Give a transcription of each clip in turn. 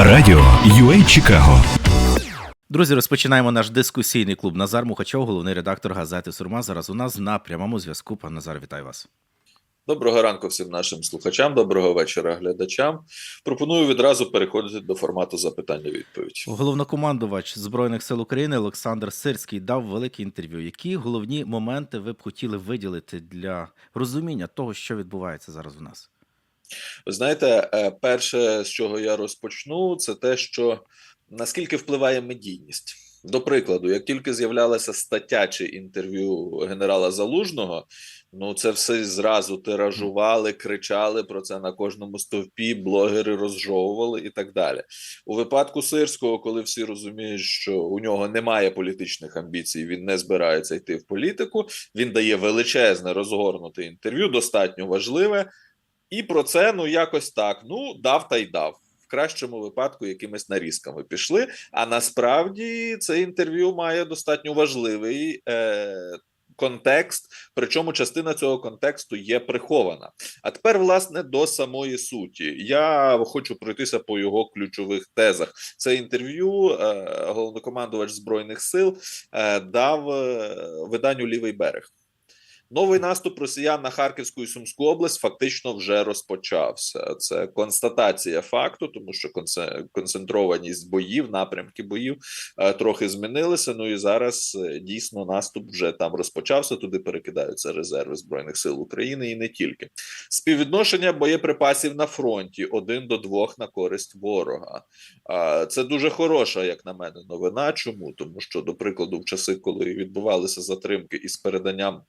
Радіо UA Чикаго. Друзі, розпочинаємо наш дискусійний клуб. Назар Мухачов, головний редактор газети Сурма. Зараз у нас на прямому зв'язку. Пан Назар, вітаю вас. Доброго ранку всім нашим слухачам, доброго вечора глядачам. Пропоную відразу переходити до формату запитання-відповідь. Головнокомандувач Збройних сил України Олександр Сирський дав велике інтерв'ю. Які головні моменти ви б хотіли виділити для розуміння того, що відбувається зараз у нас? Ви знаєте, е, перше, з чого я розпочну, це те, що наскільки впливає медійність. До прикладу, як тільки з'являлася стаття чи інтерв'ю генерала Залужного, ну це все зразу тиражували, кричали про це на кожному стовпі, блогери розжовували і так далі. У випадку Сирського, коли всі розуміють, що у нього немає політичних амбіцій, він не збирається йти в політику. Він дає величезне розгорнуте інтерв'ю, достатньо важливе, і про це ну якось так. Ну дав та й дав. В кращому випадку якимись нарізками пішли. А насправді це інтерв'ю має достатньо важливий е, контекст, причому частина цього контексту є прихована. А тепер, власне, до самої суті. Я хочу пройтися по його ключових тезах. Це інтерв'ю е, головнокомандувач збройних сил е, дав е, виданню Лівий берег. Новий наступ росіян на Харківську і Сумську область фактично вже розпочався. Це констатація факту, тому що конце- концентрованість боїв, напрямки боїв е, трохи змінилися. Ну і зараз е, дійсно наступ вже там розпочався. Туди перекидаються резерви збройних сил України і не тільки співвідношення боєприпасів на фронті один до двох на користь ворога. Це дуже хороша, як на мене, новина. Чому? Тому що, до прикладу, в часи, коли відбувалися затримки із переданням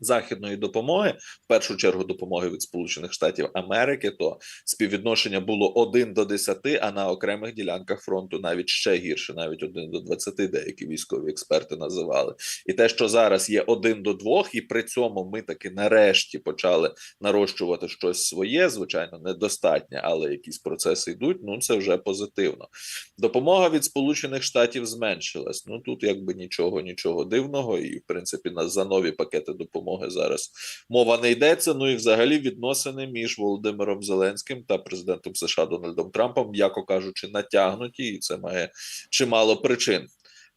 західної допомоги, в першу чергу допомоги від Сполучених Штатів Америки, то співвідношення було 1 до 10, а на окремих ділянках фронту навіть ще гірше, навіть 1 до 20, деякі військові експерти називали. І те, що зараз є 1 до 2, і при цьому ми таки нарешті почали нарощувати щось своє, звичайно, недостатнє, але якісь процеси йдуть. Ну це вже позитивно. Допомога від Сполучених Штатів зменшилась. Ну тут якби нічого, нічого дивного, і в принципі на за нові пакети допомоги зараз мова не йдеться. Ну і взагалі відносини між Володимиром Зеленським та президентом США Дональдом Трампом, м'яко кажучи, натягнуті, і це має чимало причин.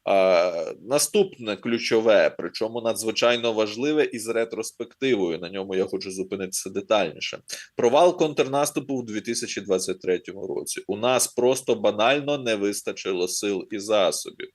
А, наступне ключове, причому надзвичайно важливе і з ретроспективою. На ньому я хочу зупинитися детальніше. Провал контрнаступу в 2023 році. У нас просто банально не вистачило сил і засобів.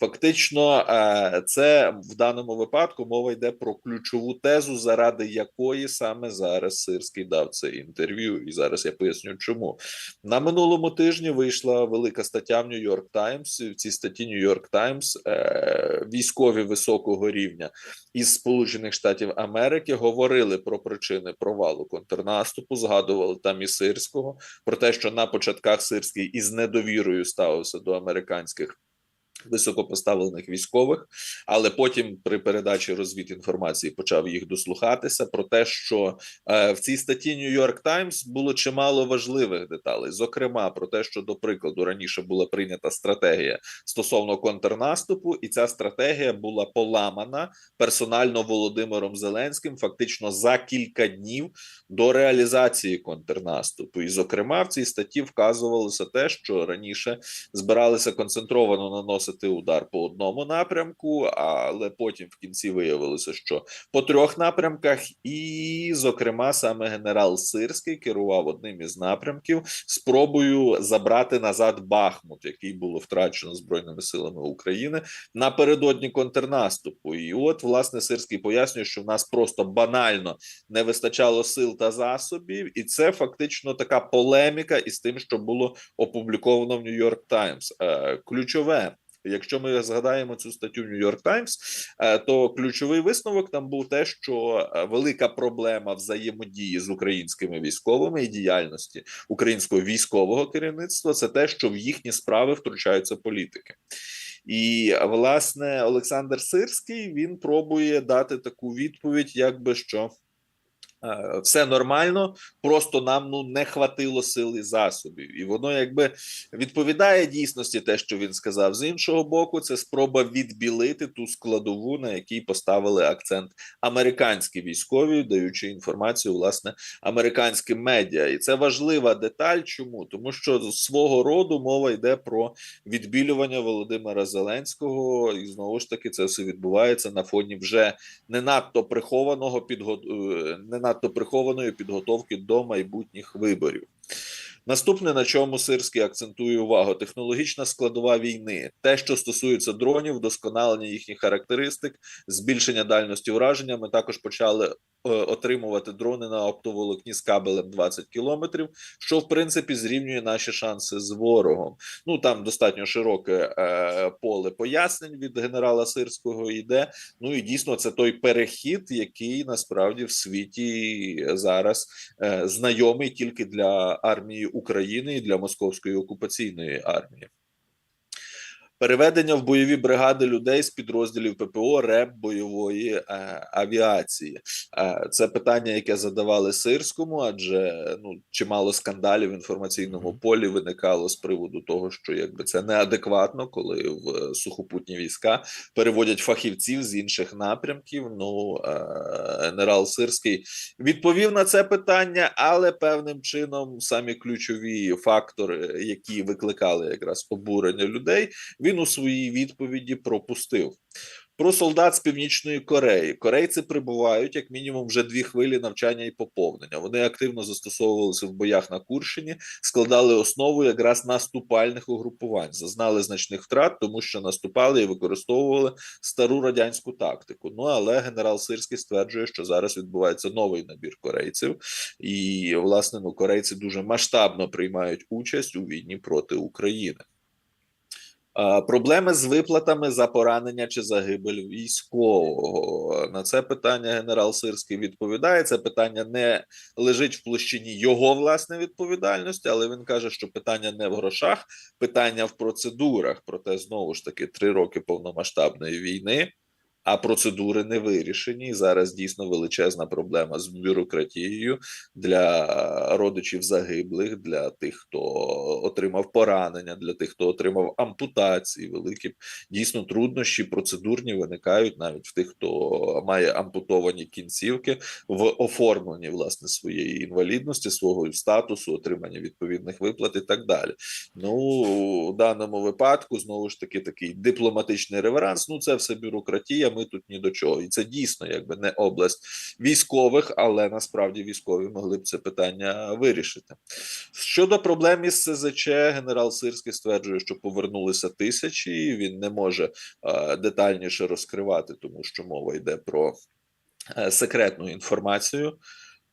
Фактично, е, це в даному випадку мова йде про ключову тезу, заради якої саме зараз Сирський дав це інтерв'ю. І зараз я поясню, чому на минулому тижні вийшла велика стаття в Нью-Йорк Таймс. В цій статті Нью-Йорк Таймс е, військові високого рівня із Сполучених Штатів Америки говорили про причини провалу контрнаступу. Згадували там і Сирського про те, що на початках Сирський із недовірою ставився до американських високопоставлених військових, але потім при передачі розвідінформації почав їх дослухатися про те, що е, в цій статті York Times було чимало важливих деталей. Зокрема, про те, що до прикладу раніше була прийнята стратегія стосовно контрнаступу, і ця стратегія була поламана персонально Володимиром Зеленським, фактично за кілька днів до реалізації контрнаступу. І, зокрема, в цій статті вказувалося те, що раніше збиралися концентровано наносити удар по одному напрямку, але потім в кінці виявилося, що по трьох напрямках, і, зокрема, саме генерал Сирський керував одним із напрямків спробою забрати назад Бахмут, який було втрачено збройними силами України напередодні контрнаступу. І от власне Сирський пояснює, що в нас просто банально не вистачало сил та засобів, і це фактично така полеміка із тим, що було опубліковано в Нью-Йорк Таймс. Е, Ключове. Якщо ми згадаємо цю статтю New York Times, е, то ключовий висновок там був те, що е, велика проблема взаємодії з українськими військовими і діяльності українського військового керівництва це те, що в їхні справи втручаються політики. І власне Олександр Сирський він пробує дати таку відповідь, якби що все нормально, просто нам ну не хватило сил і засобів, і воно якби відповідає дійсності, те, що він сказав. З іншого боку, це спроба відбілити ту складову, на якій поставили акцент американські військові, даючи інформацію власне американським медіа, і це важлива деталь. Чому тому, що свого роду мова йде про відбілювання Володимира Зеленського, і знову ж таки це все відбувається на фоні вже не надто прихованого підго... е, не надто прихованої підготовки до майбутніх виборів. Наступне, на чому Сирський акцентує увагу, технологічна складова війни, те, що стосується дронів, вдосконалення їхніх характеристик, збільшення дальності враження. Ми також почали отримувати дрони на оптоволокні з кабелем 20 кілометрів, що в принципі зрівнює наші шанси з ворогом. Ну там достатньо широке е, поле пояснень від генерала Сирського йде. Ну і дійсно це той перехід, який насправді в світі зараз е, знайомий тільки для армії України і для московської окупаційної армії. Переведення в бойові бригади людей з підрозділів ППО РЕБ бойової е, авіації. Е, це питання, яке задавали Сирському, адже ну чимало скандалів в інформаційному полі виникало з приводу того, що якби це неадекватно, коли в сухопутні війська переводять фахівців з інших напрямків. Ну е, генерал Сирський відповів на це питання, але певним чином самі ключові фактори, які викликали якраз обурення людей, він у своїй відповіді пропустив. Про солдат з північної Кореї корейці прибувають як мінімум вже дві хвилі навчання і поповнення. Вони активно застосовувалися в боях на Курщині, складали основу якраз наступальних угрупувань, зазнали значних втрат, тому що наступали і використовували стару радянську тактику. Ну але генерал Сирський стверджує, що зараз відбувається новий набір корейців, і власне ну корейці дуже масштабно приймають участь у війні проти України. Проблеми з виплатами за поранення чи загибель військового на це питання генерал Сирський відповідає. Це питання не лежить в площині його власне відповідальності, але він каже, що питання не в грошах, питання в процедурах. Проте знову ж таки три роки повномасштабної війни. А процедури не вирішені. Зараз дійсно величезна проблема з бюрократією для родичів загиблих, для тих, хто отримав поранення, для тих, хто отримав ампутації. Великі дійсно труднощі процедурні виникають навіть в тих, хто має ампутовані кінцівки в оформленні власне своєї інвалідності, свого статусу, отримання відповідних виплат і так далі. Ну у даному випадку знову ж таки такий дипломатичний реверанс. Ну це все бюрократія. Ми тут ні до чого, і це дійсно якби не область військових, але насправді військові могли б це питання вирішити. Щодо проблем із СЗЧ, генерал Сирський стверджує, що повернулися тисячі. і Він не може е, детальніше розкривати, тому що мова йде про е, секретну інформацію.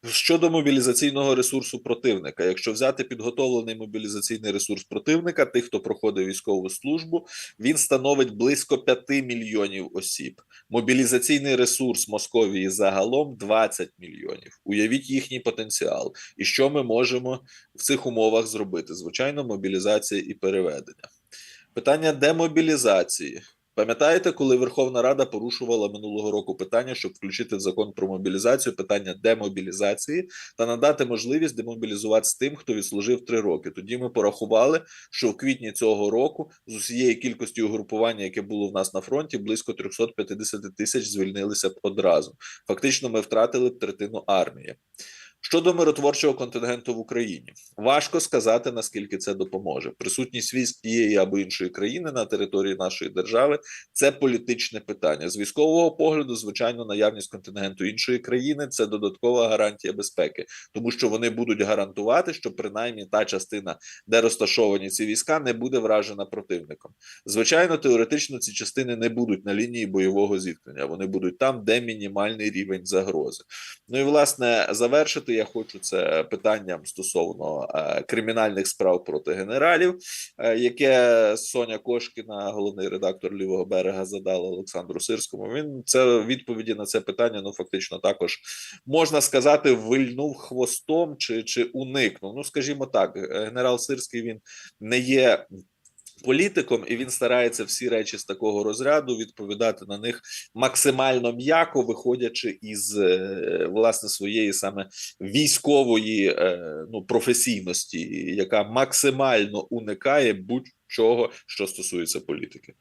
Щодо мобілізаційного ресурсу противника, якщо взяти підготовлений мобілізаційний ресурс противника, тих, хто проходить військову службу, він становить близько 5 мільйонів осіб. Мобілізаційний ресурс Московії загалом 20 мільйонів. Уявіть їхній потенціал, і що ми можемо в цих умовах зробити? Звичайно, мобілізація і переведення. Питання демобілізації. Пам'ятаєте, коли Верховна Рада порушувала минулого року питання, щоб включити в закон про мобілізацію питання демобілізації та надати можливість демобілізуватися тим, хто відслужив три роки? Тоді ми порахували, що в квітні цього року з усієї кількості угрупування, яке було в нас на фронті, близько 350 тисяч звільнилися одразу. Фактично, ми втратили третину армії. Щодо миротворчого контингенту в Україні, важко сказати наскільки це допоможе. Присутність військ тієї або іншої країни на території нашої держави це політичне питання. З військового погляду, звичайно, наявність контингенту іншої країни це додаткова гарантія безпеки, тому що вони будуть гарантувати, що принаймні та частина, де розташовані ці війська, не буде вражена противником. Звичайно, теоретично ці частини не будуть на лінії бойового зіткнення. Вони будуть там, де мінімальний рівень загрози. Ну і власне завершити я хочу це питанням стосовно е, кримінальних справ проти генералів, е, яке Соня Кошкіна, головний редактор лівого берега, задала Олександру Сирському. Він це відповіді на це питання. Ну фактично, також можна сказати, вильнув хвостом чи, чи уникнув. Ну скажімо так, генерал Сирський він не є політиком, і він старається всі речі з такого розряду відповідати на них максимально м'яко, виходячи із е, власне своєї саме військової е, ну професійності, яка максимально уникає будь-чого, що стосується політики.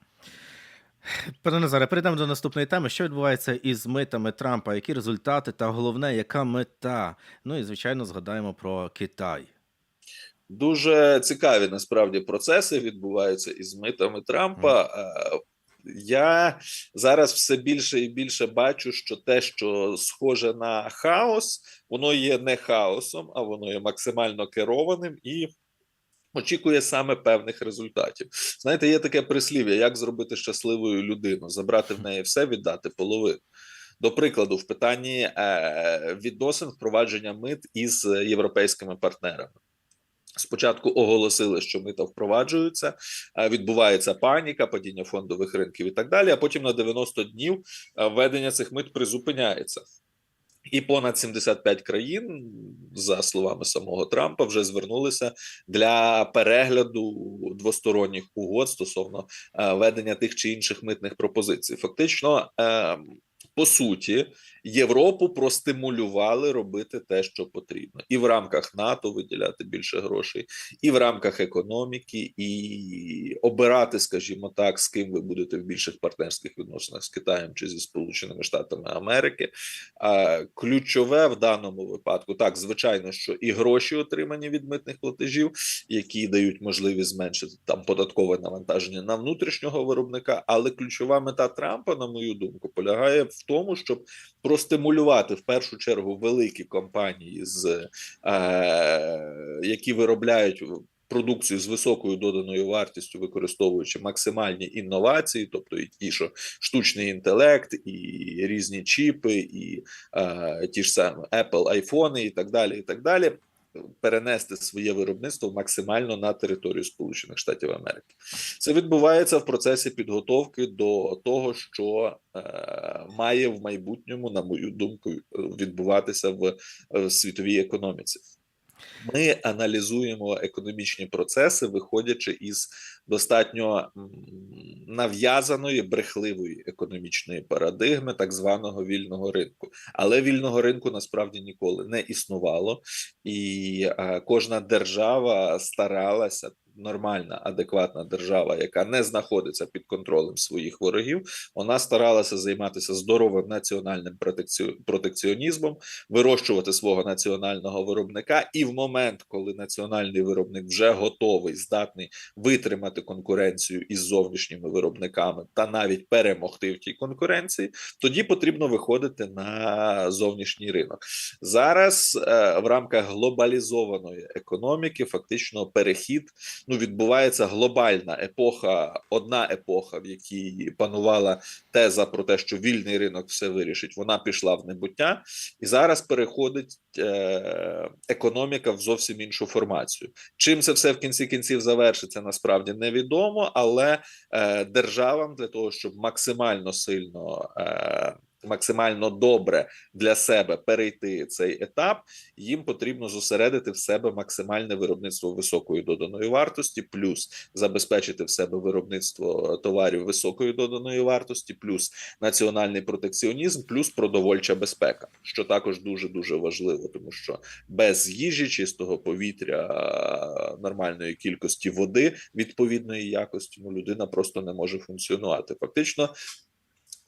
Пане Назаре, перейдемо до наступної теми. Що відбувається із митами Трампа? Які результати та головне, яка мета? Ну і звичайно, згадаємо про Китай. Дуже цікаві насправді процеси відбуваються із митами Трампа. Е, Я зараз все більше і більше бачу, що те, що схоже на хаос, воно є не хаосом, а воно є максимально керованим і очікує саме певних результатів. Знаєте, є таке прислів'я: як зробити щасливою людину, забрати в неї все, віддати половину. До прикладу, в питанні е, відносин впровадження мит із європейськими партнерами. Спочатку оголосили, що мита впроваджуються, е, відбувається паніка, падіння фондових ринків і так далі. А потім на 90 днів е, введення цих мит призупиняється. І понад 75 країн, за словами самого Трампа, вже звернулися для перегляду двосторонніх угод стосовно е, ведення тих чи інших митних пропозицій. Фактично, е, по суті, Європу простимулювали робити те, що потрібно, і в рамках НАТО виділяти більше грошей, і в рамках економіки, і обирати, скажімо так, з ким ви будете в більших партнерських відносинах з Китаєм чи зі Сполученими Штатами Америки. А ключове в даному випадку, так звичайно, що і гроші отримані від митних платежів, які дають можливість зменшити там податкове навантаження на внутрішнього виробника. Але ключова мета Трампа, на мою думку, полягає в тому, щоб простимулювати в першу чергу великі компанії, з е, які виробляють продукцію з високою доданою вартістю, використовуючи максимальні інновації, тобто і ті, що штучний інтелект, і різні чіпи, і е, ті ж самі Apple, айфони, і так далі, і так далі. Перенести своє виробництво максимально на територію Сполучених Штатів Америки. Це відбувається в процесі підготовки до того, що е, має в майбутньому, на мою думку, відбуватися в, в світовій економіці. Ми аналізуємо економічні процеси, виходячи із достатньо нав'язаної брехливої економічної парадигми так званого вільного ринку. Але вільного ринку насправді ніколи не існувало, і е, кожна держава старалася. Нормальна, адекватна держава, яка не знаходиться під контролем своїх ворогів, вона старалася займатися здоровим національним протекціонізмом, вирощувати свого національного виробника. І в момент, коли національний виробник вже готовий, здатний витримати конкуренцію із зовнішніми виробниками та навіть перемогти в тій конкуренції, тоді потрібно виходити на зовнішній ринок. Зараз е, в рамках глобалізованої економіки фактично перехід ну відбувається глобальна епоха, одна епоха, в якій панувала теза про те, що вільний ринок все вирішить. Вона пішла в небуття, і зараз переходить е, економіка в зовсім іншу формацію. Чим це все в кінці кінців завершиться, насправді невідомо, але е, державам для того, щоб максимально сильно. Максимально добре для себе перейти цей етап, їм потрібно зосередити в себе максимальне виробництво високої доданої вартості, плюс забезпечити в себе виробництво товарів високої доданої вартості, плюс національний протекціонізм, плюс продовольча безпека, що також дуже дуже важливо, тому що без їжі, чистого повітря, нормальної кількості води відповідної якості, ну людина просто не може функціонувати. Фактично.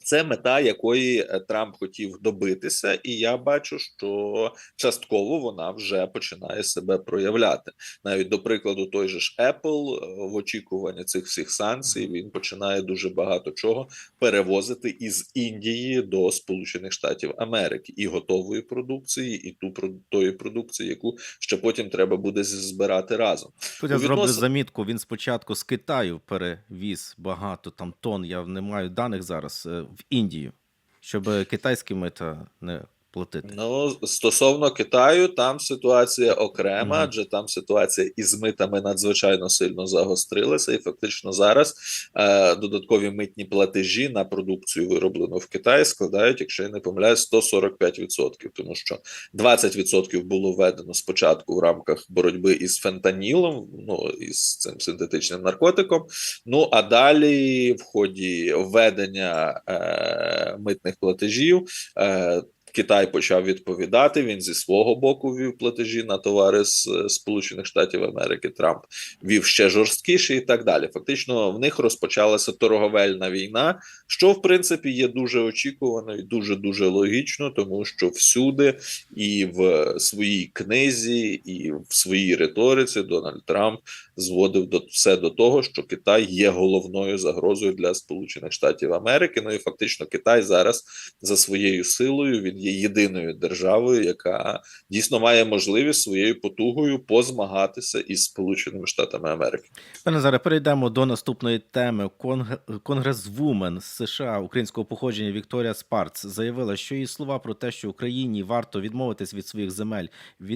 Це мета, якої е, Трамп хотів добитися, і я бачу, що частково вона вже починає себе проявляти. Навіть до прикладу, той же ж Apple е, в очікуванні цих всіх санкцій він починає дуже багато чого перевозити із Індії до Сполучених Штатів Америки і готової продукції, і ту тої продукції, яку ще потім треба буде збирати разом. Тут я зроблю відносин- замітку. Він спочатку з Китаю перевіз багато там тонн. Я не маю даних зараз е, в Індію, щоб китайські мита не платити? Ну, стосовно Китаю, там ситуація окрема, Мгм. адже там ситуація із митами надзвичайно сильно загострилася, і фактично зараз е, додаткові митні платежі на продукцію, вироблену в Китаї, складають, якщо я не помиляюсь, 145%, тому що 20% було введено спочатку в рамках боротьби із фентанілом, ну із цим синтетичним наркотиком. Ну а далі, в ході введення е, митних платежів, е, Китай почав відповідати. Він зі свого боку ввів платежі на товари з е, Сполучених Штатів Америки. Трамп вів ще жорсткіше і так далі. Фактично, в них розпочалася торговельна війна, що в принципі є дуже очікувано і дуже дуже логічно, тому що всюди і в своїй книзі, і в своїй риториці Дональд Трамп зводив до все до того, що Китай є головною загрозою для Сполучених Штатів Америки. Ну і фактично Китай зараз за своєю силою він є єдиною державою, яка дійсно має можливість своєю потугою позмагатися із Сполученими Штатами Америки. Пане Назаре, перейдемо до наступної теми. Конг... Конгресвумен з США українського походження Вікторія Спарц заявила, що її слова про те, що Україні варто відмовитись від своїх земель,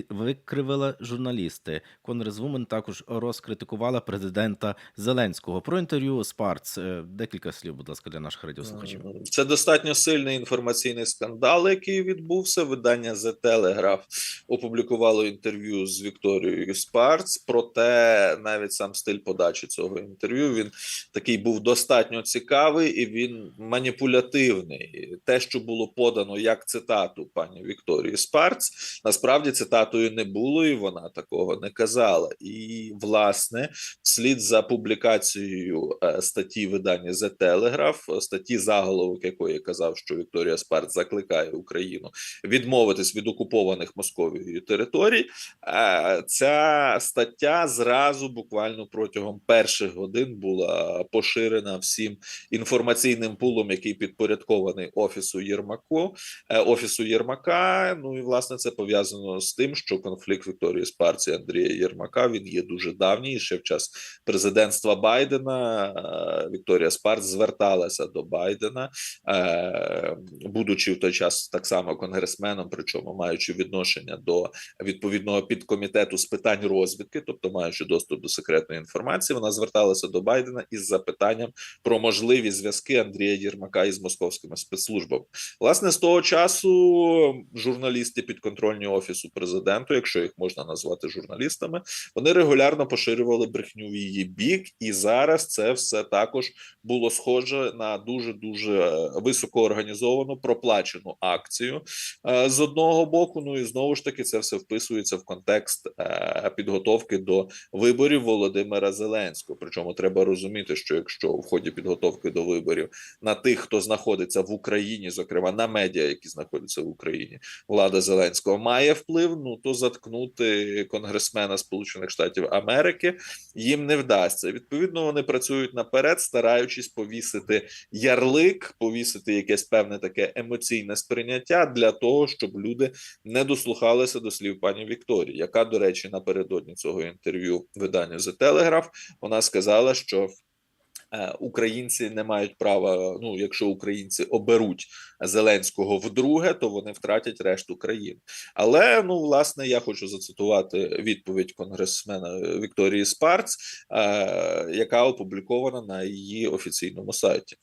викривила журналісти. Конгресвумен також розкритикувала президента Зеленського. Про інтерв'ю Спарц е, декілька слів, будь ласка, для наших радіослухачів. Це достатньо сильний інформаційний скандал, який відбувся. Видання The Telegraph опублікувало інтерв'ю з Вікторією Спарц. Проте навіть сам стиль подачі цього інтерв'ю він такий був достатньо цікавий і він маніпулятивний. Те, що було подано як цитату пані Вікторії Спарц, насправді цитатою не було, і вона такого не казала. І власне, вслід за публікацією е, статті видання The Telegraph, статті заголовок якої казав, що Вікторія Спарц закликає Україну відмовитись від окупованих Московією територій. е, Ця стаття зразу буквально протягом перших годин була поширена всім інформаційним пулом, який підпорядкований офісу Єрмаку, е, офісу Єрмака. Ну і власне це пов'язано з тим, що конфлікт Вікторії Спарці і Андрія Єрмака він є дуже давній. Ще в час президентства Байдена е, Вікторія Спарц зверталася до Байдена, будучи в той час так само конгресменом, причому маючи відношення до відповідного підкомітету з питань розвідки, тобто маючи доступ до секретної інформації, вона зверталася до Байдена із запитанням про можливі зв'язки Андрія Єрмака із московськими спецслужбами. Власне, з того часу журналісти підконтрольні офісу президенту, якщо їх можна назвати журналістами, вони регулярно поширювали брехню в її бік, і зараз це все також було схоже на дуже дуже високоорганізовану проплачену акцію е, з одного боку. Ну і знову ж таки, це все вписується в контекст е, підготовки до виборів Володимира Зеленського. Причому треба розуміти, що якщо в ході підготовки до виборів на тих, хто знаходиться в Україні, зокрема на медіа, які знаходяться в Україні, влада Зеленського має вплив. Ну то заткнути конгресмена Сполучених Штатів Америки їм не вдасться. Відповідно, вони працюють наперед, стараючись повісити ярлик, повісити якесь певне таке емоційне сприйняття для того, щоб люди не дослухалися до слів пані Вікторії, яка, до речі, напередодні цього інтерв'ю виданню The Telegraph, вона сказала, що е, Українці не мають права. Ну, якщо українці оберуть Зеленського вдруге, то вони втратять решту країн. Але ну, власне, я хочу зацитувати відповідь конгресмена Вікторії Спарц, е, яка опублікована на її офіційному сайті.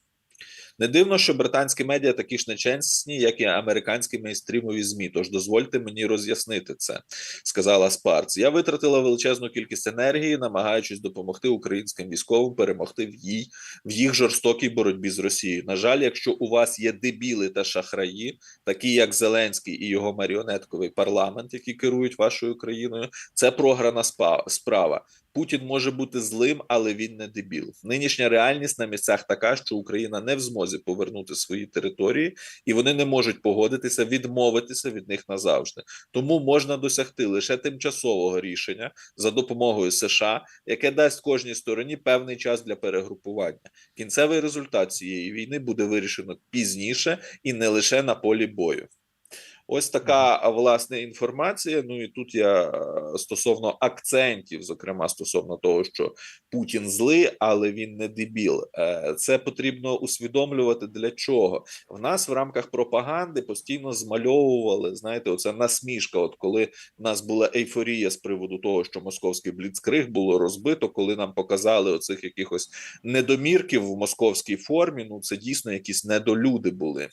Не дивно, що британські медіа такі ж нечесні, як і американські мейнстрімові змі. Тож дозвольте мені роз'яснити це, сказала Спарц. Я витратила величезну кількість енергії, намагаючись допомогти українським військовим перемогти в їй в їх жорстокій боротьбі з Росією. На жаль, якщо у вас є дебіли та шахраї, такі як Зеленський і його маріонетковий парламент, які керують вашою країною, це програна справа. Путін може бути злим, але він не дебіл. Нинішня реальність на місцях така, що Україна не в змозі повернути свої території, і вони не можуть погодитися відмовитися від них назавжди. Тому можна досягти лише тимчасового рішення за допомогою США, яке дасть кожній стороні певний час для перегрупування. Кінцевий результат цієї війни буде вирішено пізніше і не лише на полі бою. Ось така власне інформація. Ну і тут я е, стосовно акцентів, зокрема стосовно того, що Путін злий, але він не дебіл. Е, Це потрібно усвідомлювати для чого. В нас в рамках пропаганди постійно змальовували. Знаєте, оця насмішка. От коли в нас була ейфорія з приводу того, що московський бліцкриг було розбито, коли нам показали оцих якихось недомірків в московській формі. Ну це дійсно якісь недолюди були.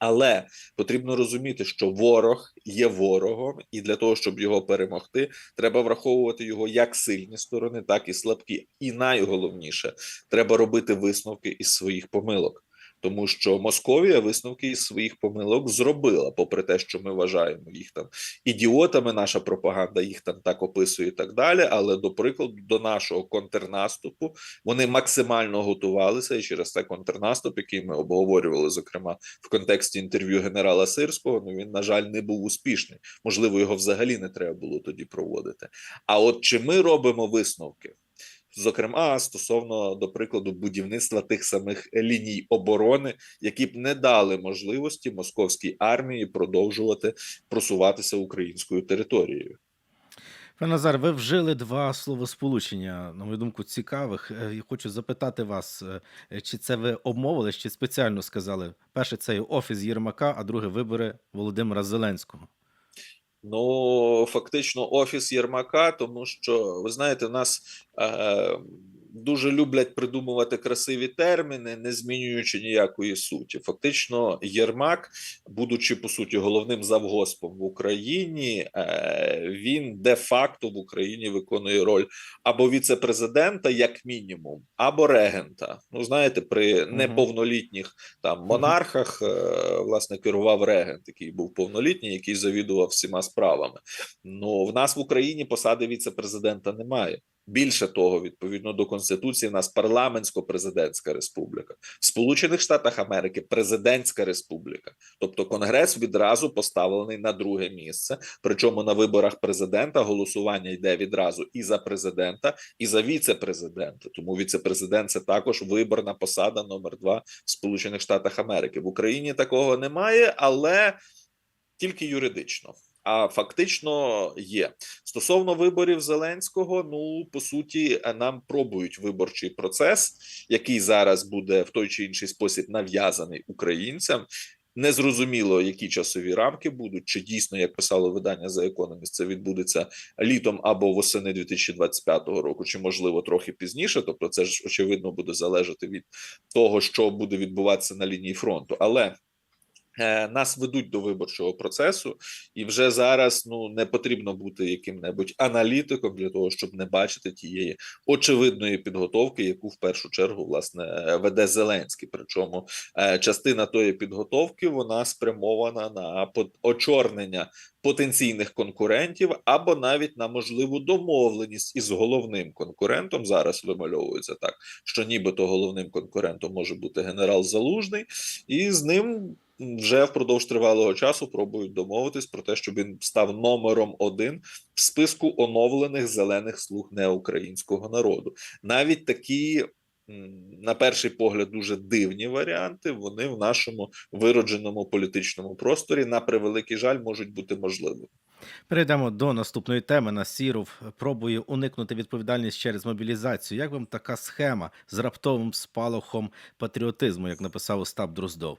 Але потрібно розуміти, що ворог є ворогом, і для того, щоб його перемогти, треба враховувати його як сильні сторони, так і слабкі. І найголовніше, треба робити висновки із своїх помилок. Тому що Московія висновки із своїх помилок зробила, попри те, що ми вважаємо їх там ідіотами, наша пропаганда їх там так описує і так далі. Але до прикладу, до нашого контрнаступу вони максимально готувалися, і через це контрнаступ, який ми обговорювали, зокрема в контексті інтерв'ю генерала Сирського, ну він на жаль не був успішний. Можливо, його взагалі не треба було тоді проводити. А от чи ми робимо висновки? Зокрема, стосовно до прикладу будівництва тих самих ліній оборони, які б не дали можливості московській армії продовжувати просуватися українською територією. Пане Назар, ви вжили два словосполучення, на мою думку, цікавих. Е, Я хочу запитати вас, е, чи це ви обмовились, чи спеціально сказали? Перше, це офіс Єрмака, а друге вибори Володимира Зеленського. Ну, фактично, офіс Єрмака, тому що ви знаєте, у нас е, дуже люблять придумувати красиві терміни, не змінюючи ніякої суті. Фактично, Єрмак, будучи по суті головним завгоспом в Україні, е, він де-факто в Україні виконує роль або віце-президента, як мінімум, або регента. Ну, знаєте, при неповнолітніх там монархах е, власне керував регент, який був повнолітній, який завідував всіма справами. Ну в нас в Україні посади віце-президента немає. Більше того, відповідно до конституції, в нас парламентсько-президентська республіка, в Сполучених Штатах Америки президентська республіка. Тобто Конгрес відразу поставлений на друге місце. Причому на виборах президента голосування йде відразу і за президента, і за віце-президента. Тому віце-президент це також виборна посада номер два в Сполучених Штатах Америки. В Україні такого немає, але тільки юридично. А фактично є стосовно виборів Зеленського. Ну по суті, нам пробують виборчий процес, який зараз буде в той чи інший спосіб нав'язаний українцям. Незрозуміло, які часові рамки будуть, чи дійсно, як писало видання за Economist, це відбудеться літом або восени 2025 року, чи можливо трохи пізніше. Тобто, це ж очевидно буде залежати від того, що буде відбуватися на лінії фронту. Але нас ведуть до виборчого процесу, і вже зараз ну не потрібно бути яким-небудь аналітиком для того, щоб не бачити тієї очевидної підготовки, яку в першу чергу власне е, веде Зеленський. Причому е, частина тої підготовки вона спрямована на очорнення потенційних конкурентів або навіть на можливу домовленість із головним конкурентом. Зараз вимальовується так, що нібито головним конкурентом може бути генерал Залужний, і з ним вже впродовж тривалого часу пробують домовитись про те, щоб він став номером один в списку оновлених зелених слуг неукраїнського народу. Навіть такі. На перший погляд, дуже дивні варіанти. Вони в нашому виродженому політичному просторі на превеликий жаль можуть бути можливими. Перейдемо до наступної теми. Насіров пробує уникнути відповідальність через мобілізацію. Як вам така схема з раптовим спалахом патріотизму, як написав Остап Дроздов?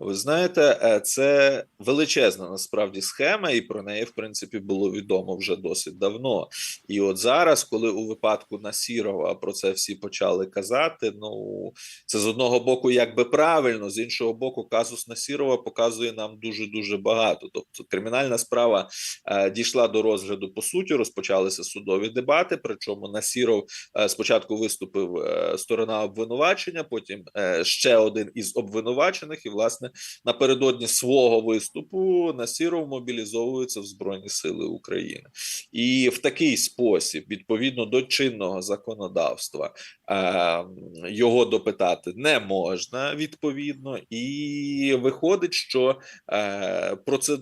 Ви знаєте, е, це величезна насправді схема, і про неї, в принципі, було відомо вже досить давно. І от зараз, коли у випадку Насірова про це всі почали казати, ну це з одного боку якби правильно, з іншого боку, казус Насірова показує нам дуже дуже багато. Тобто, кримінальна справа е, дійшла до розгляду по суті, розпочалися судові дебати. Причому Насіров е, спочатку виступив сторона обвинувачення, потім ще один із обвинувачених, і власне напередодні свого виступу Насіров мобілізовується в Збройні Сили України, і в такий спосіб, відповідно до чинного законодавства, е, його допитати не можна відповідно, і виходить, що е,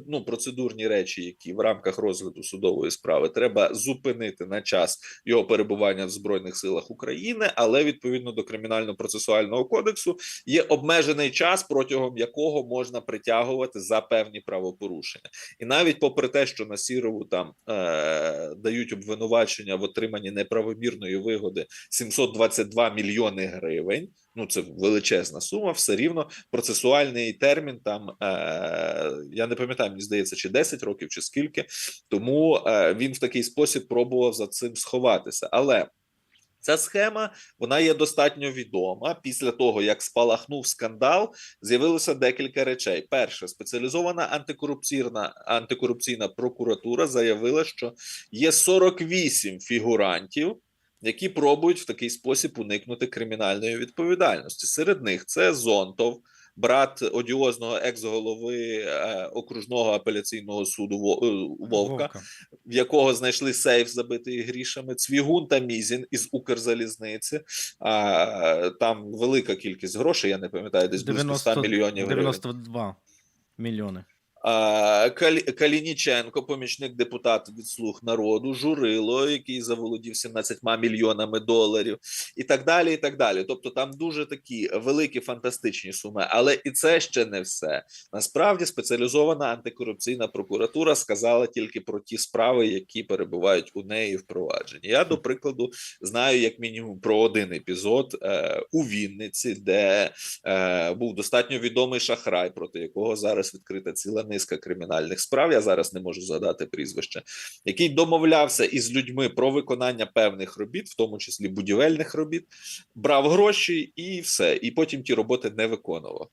ну, процедурні речі, які в рамках розгляду судової справи треба зупинити на час його перебування в Збройних силах України, але відповідно до кримінально-процесуального кодексу є обмежений час, протягом якого якого можна притягувати за певні правопорушення. І навіть попри те, що на Сірову там е, дають обвинувачення в отриманні неправомірної вигоди 722 мільйони гривень. Ну, це величезна сума, все рівно процесуальний термін там е, я не пам'ятаю, мені здається, чи 10 років, чи скільки. Тому е, він в такий спосіб пробував за цим сховатися. Але ця схема вона є достатньо відома. Після того як спалахнув скандал, з'явилося декілька речей. Перше, спеціалізована антикорупційна антикорупційна прокуратура заявила, що є 48 фігурантів. Які пробують в такий спосіб уникнути кримінальної відповідальності. Серед них це Зонтов, брат одіозного екс-голови е, окружного апеляційного суду е, Вовка, в якого знайшли сейф, забитий грішами. Цвігун та Мізін із Укрзалізниці. А, там велика кількість грошей, я не пам'ятаю, десь близько 100 мільйонів гривень. 92 мільйони. Калініченко, помічник депутата від слуг народу, Журило, який заволодів 17 мільйонами доларів, і так далі. І так далі. Тобто там дуже такі великі фантастичні суми. Але і це ще не все. Насправді спеціалізована антикорупційна прокуратура сказала тільки про ті справи, які перебувають у неї в провадженні. Я, до прикладу, знаю як мінімум про один епізод е, у Вінниці, де е, був достатньо відомий шахрай, проти якого зараз відкрита ціла низка кримінальних справ. Я зараз не можу згадати прізвище, який домовлявся із людьми про виконання певних робіт, в тому числі будівельних робіт, брав гроші і все. І потім ті роботи не виконував.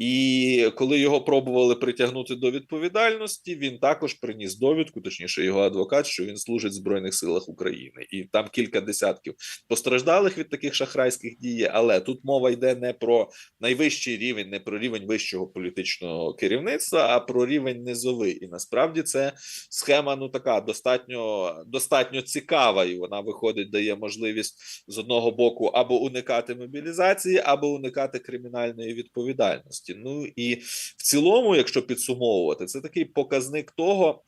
І коли його пробували притягнути до відповідальності, він також приніс довідку, точніше, його адвокат, що він служить в Збройних силах України, і там кілька десятків постраждалих від таких шахрайських дій. Але тут мова йде не про найвищий рівень, не про рівень вищого політичного керівництва, а про рівень низовий. І насправді це схема ну така достатньо достатньо цікава, і вона виходить, дає можливість з одного боку або уникати мобілізації, або уникати кримінальної відповідальності. Ну і в цілому, якщо підсумовувати, це такий показник того.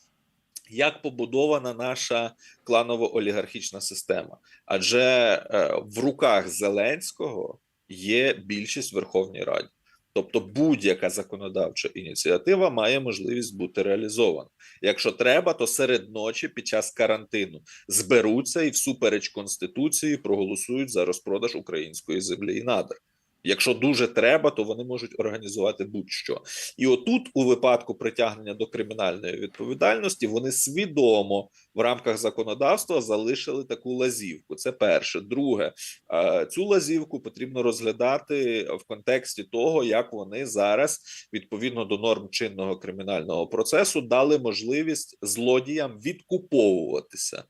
Як побудована наша кланово-олігархічна система? Адже е, в руках Зеленського є більшість в Верховній Раді, тобто будь-яка законодавча ініціатива має можливість бути реалізована. Якщо треба, то серед ночі під час карантину зберуться і всупереч конституції проголосують за розпродаж української землі і надр. Якщо дуже треба, то вони можуть організувати будь-що. І отут, у випадку притягнення до кримінальної відповідальності, вони свідомо в рамках законодавства залишили таку лазівку. Це перше. Друге, е, цю лазівку потрібно розглядати в контексті того, як вони зараз, відповідно до норм чинного кримінального процесу, дали можливість злодіям відкуповуватися.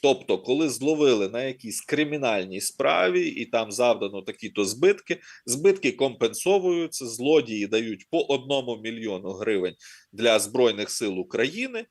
Тобто, коли зловили на якійсь кримінальній справі, і там завдано такі-то збитки, збитки компенсовуються, злодії дають по одному мільйону гривень для Збройних сил України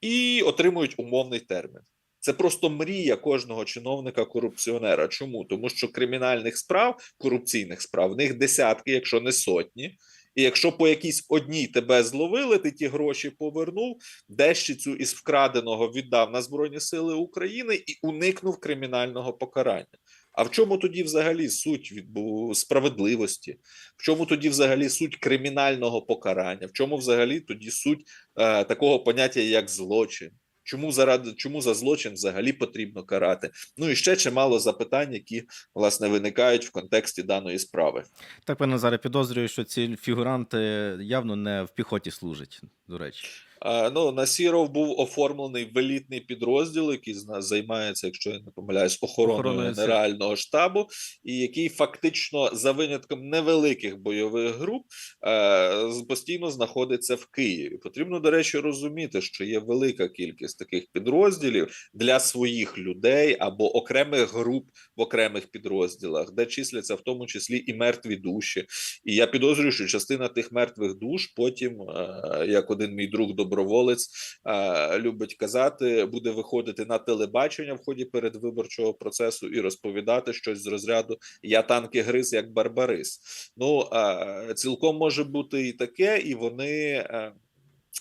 і отримують умовний термін. Це просто мрія кожного чиновника корупціонера. Чому? Тому що кримінальних справ, корупційних справ, в них десятки, якщо не сотні. І якщо по якійсь одній тебе зловили, ти ті гроші повернув, дещицю із вкраденого віддав на Збройні Сили України і уникнув кримінального покарання. А в чому тоді взагалі суть відбу... справедливості? В чому тоді взагалі суть кримінального покарання? В чому взагалі тоді суть е, такого поняття, як злочин? Чому заради чому за злочин взагалі потрібно карати? Ну і ще чимало запитань, які власне виникають в контексті даної справи. Так, пане Назаре, підозрюю, що ці фігуранти явно не в піхоті служать, до речі. Ну, Насіров був оформлений в елітний підрозділ, який займається, якщо я не помиляюсь, охороною сил. генерального штабу, і який фактично за винятком невеликих бойових груп е, постійно знаходиться в Києві. Потрібно, до речі, розуміти, що є велика кількість таких підрозділів для своїх людей або окремих груп в окремих підрозділах, де числяться в тому числі і мертві душі. І я підозрюю, що частина тих мертвих душ потім, е, як один мій друг доброволець е, любить казати, буде виходити на телебачення в ході передвиборчого процесу і розповідати щось з розряду Я танки гриз як Барбарис. Ну е, цілком може бути і таке, і вони.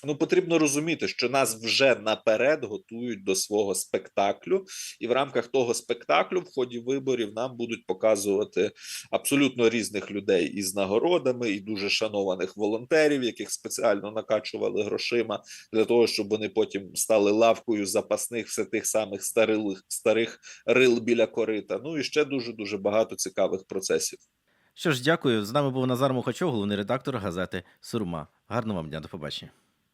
Ну потрібно розуміти, що нас вже наперед готують до свого спектаклю, і в рамках того спектаклю, в ході виборів, нам будуть показувати абсолютно різних людей із нагородами, і дуже шанованих волонтерів, яких спеціально накачували грошима для того, щоб вони потім стали лавкою запасних все тих самих старих старих рил біля корита. Ну і ще дуже дуже багато цікавих процесів. Що ж, дякую. З нами був Назар Мухачов, головний редактор газети Сурма. Гарного вам дня, до побачення.